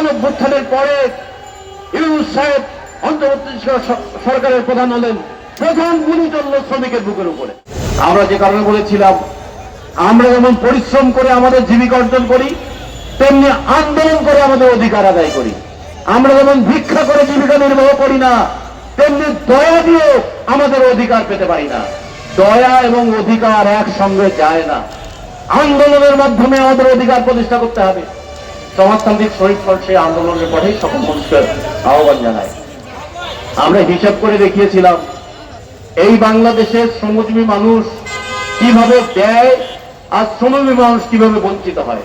গণভ্যুত্থানের পরে ইউনুস সাহেব অন্তর্বর্তী সরকারের প্রধান হলেন প্রধান গুলি চলল শ্রমিকের বুকের উপরে। আমরা যে কারণে বলেছিলাম, আমরা যেমন পরিশ্রম করে আমাদের জীবিকা অর্জন করি, তেমনি আন্দোলন করে আমাদের অধিকার আদায় করি। আমরা যেমন ভিক্ষা করে জীবিকা নির্বাহ করি না, তেমনি দয়া দিয়েও আমাদের অধিকার পেতে পারি না। দয়া এবং অধিকার একসঙ্গে যায় না। আন্দোলনের মাধ্যমে আমাদের অধিকার প্রতিষ্ঠা করতে হবে। সমাজতান্ত্রিক শহীদ ফল সেই আন্দোলনের পরেই সকল মানুষকে আহ্বান জানায় আমরা হিসাব করে দেখিয়েছিলাম, এই বাংলাদেশের শ্রমজীবী মানুষ কীভাবে দেয় আর শ্রমজীবী মানুষ কীভাবে বঞ্চিত হয়।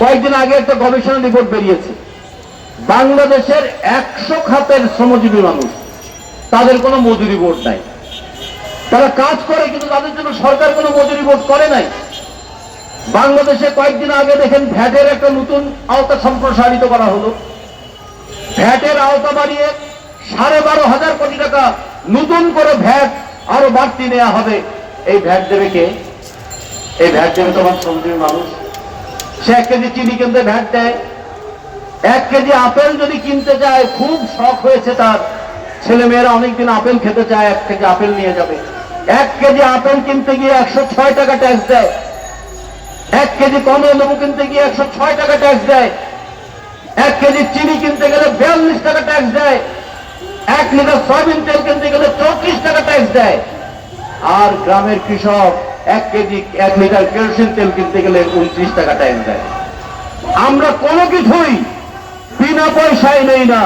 কয়েকদিন আগে একটা গবেষণা রিপোর্ট বেরিয়েছে, বাংলাদেশের একশো খাতের শ্রমজীবী মানুষ, তাদের কোনো মজুরি বোর্ড নাই। তারা কাজ করে কিন্তু তাদের জন্য সরকার কোনো মজুরি বোর্ড করে নাই। বাংলাদেশে কয়েকদিন আগে দেখেন ভ্যাটের একটা নতুন আওতা সম্প্রসারিত করা হলো। ভ্যাটের আওতা বাড়িয়ে সাড়ে বারো হাজার কোটি টাকা নতুন করে ভ্যাট আরও বাড়তি নেওয়া হবে। এই ভ্যাট দেবে কে? এই ভ্যাট দেবে তোমার শ্রমজীবী মানুষ। সে এক কেজি চিনি কিনতে ভ্যাট দেয়। এক কেজি আপেল যদি কিনতে চায় খুব শখ হয়েছে তার। ছেলে মেয়েরা অনেকদিন আপেল খেতে চায়, এক কেজি আপেল নিয়ে যাবে। এক কেজি আপেল কিনতে গিয়ে একশো ছয় টাকা ট্যাক্স দেয়। এক কেজি কমলা লেবু কিনতে গিয়ে একশো ছয় টাকা ট্যাক্স দেয়। এক কেজি চিনি কিনতে গেলে বিয়াল্লিশ টাকা ট্যাক্স দেয়। এক লিটার সয়াবিন তেল কিনতে গেলে চৌত্রিশ টাকা ট্যাক্স দেয়। আর গ্রামের কৃষক এক কেজি, এক লিটার কেরোসিন তেল কিনতে গেলে উনত্রিশ টাকা ট্যাক্স দেয়। আমরা কোনো কিছুই বিনা পয়সায় নেই না।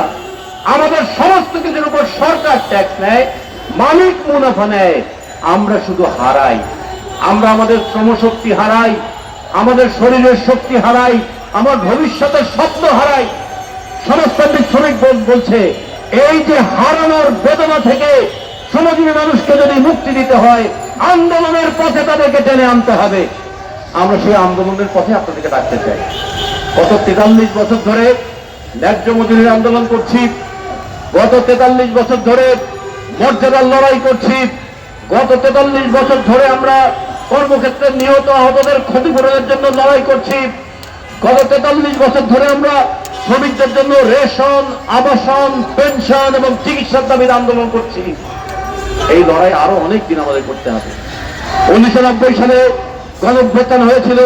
আমাদের সমস্ত কিছুর উপর সরকার ট্যাক্স নেয়, মালিক মুনাফা নেয়। আমরা শুধু হারাই। আমরা আমাদের শ্রমশক্তি হারাই। আমাদের শরীরের শক্তি হারাই, আমার ভবিষ্যতের স্বপ্ন হারাই। সমাজতান্ত্রিক শ্রমিক বলছে, এই যে হারানোর বেদনা থেকে শ্রমজীবী মানুষকে যদি মুক্তি দিতে হয়, আন্দোলনের পথে তাদেরকে টেনে আনতে হবে। আমরা সেই আন্দোলনের পথে আপনাদেরকে ডাকতে চাই। গত তেতাল্লিশ বছর ধরে ন্যায্য মজুরির আন্দোলন করছি। গত তেতাল্লিশ বছর ধরে মর্যাদার লড়াই করছি। গত তেতাল্লিশ বছর ধরে আমরা কর্মক্ষেত্রে নিহত আহতদের ক্ষতিপূরণের জন্য লড়াই করছি। গত তেতাল্লিশ বছর ধরে আমরা শ্রমিকদের জন্য রেশন, আবাসন, পেনশন এবং চিকিৎসার দাবির আন্দোলন করছি। এই লড়াই আরও অনেক দিন আমাদের করতে হবে। উনিশশো নব্বই সালে গণঅভ্যুত্থান হয়েছিল।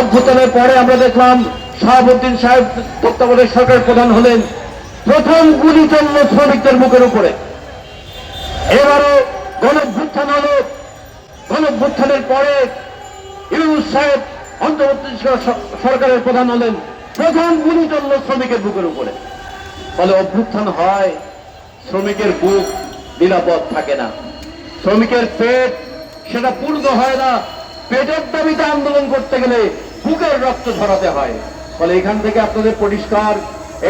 অভ্যুত্থানের পরে আমরা দেখলাম শাহাবুদ্দিন সাহেব তত্ত্বাবধায়ক সরকার প্রধান হলেন। প্রথম গুলি চলল শ্রমিকদের মুখের উপরে। এবারও গণঅভ্যুত্থান হলো গণঅভ্যুত্থানের পরে ইউনুস সাহেব অন্তর্বর্তী সরকারের প্রধান হলেন প্রধান গুলি চলল শ্রমিকের বুকের উপরে। ফলে অভ্যুত্থান হয়, শ্রমিকের বুক নিরাপদ থাকে না। শ্রমিকের পেট সেটা পূর্ণ হয় না। পেটের দাবিতে আন্দোলন করতে গেলে বুকের রক্ত ঝরাতে হয়। ফলে এখান থেকে আপনাদের পরিষ্কার,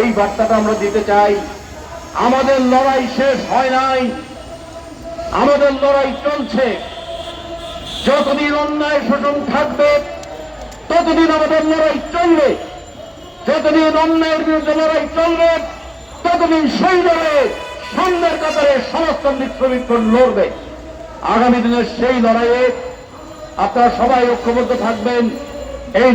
এই বার্তাটা আমরা দিতে চাই। আমাদের লড়াই শেষ হয় নাই। আমাদের লড়াই চলছে। যতদিন অন্যায় শোষণ থাকবে, ততদিন আমাদের লড়াই চলবে। যতদিন অন্যায়ের বিরুদ্ধে লড়াই চলবে, ততদিন সেই লড়াইয়ে সন্ধ্যের কাতারে সমাজতান্ত্রিক শ্রমিকগণ লড়বে। আগামী দিনের সেই লড়াইয়ে আপনারা সবাই ঐক্যবদ্ধ থাকবেন। এই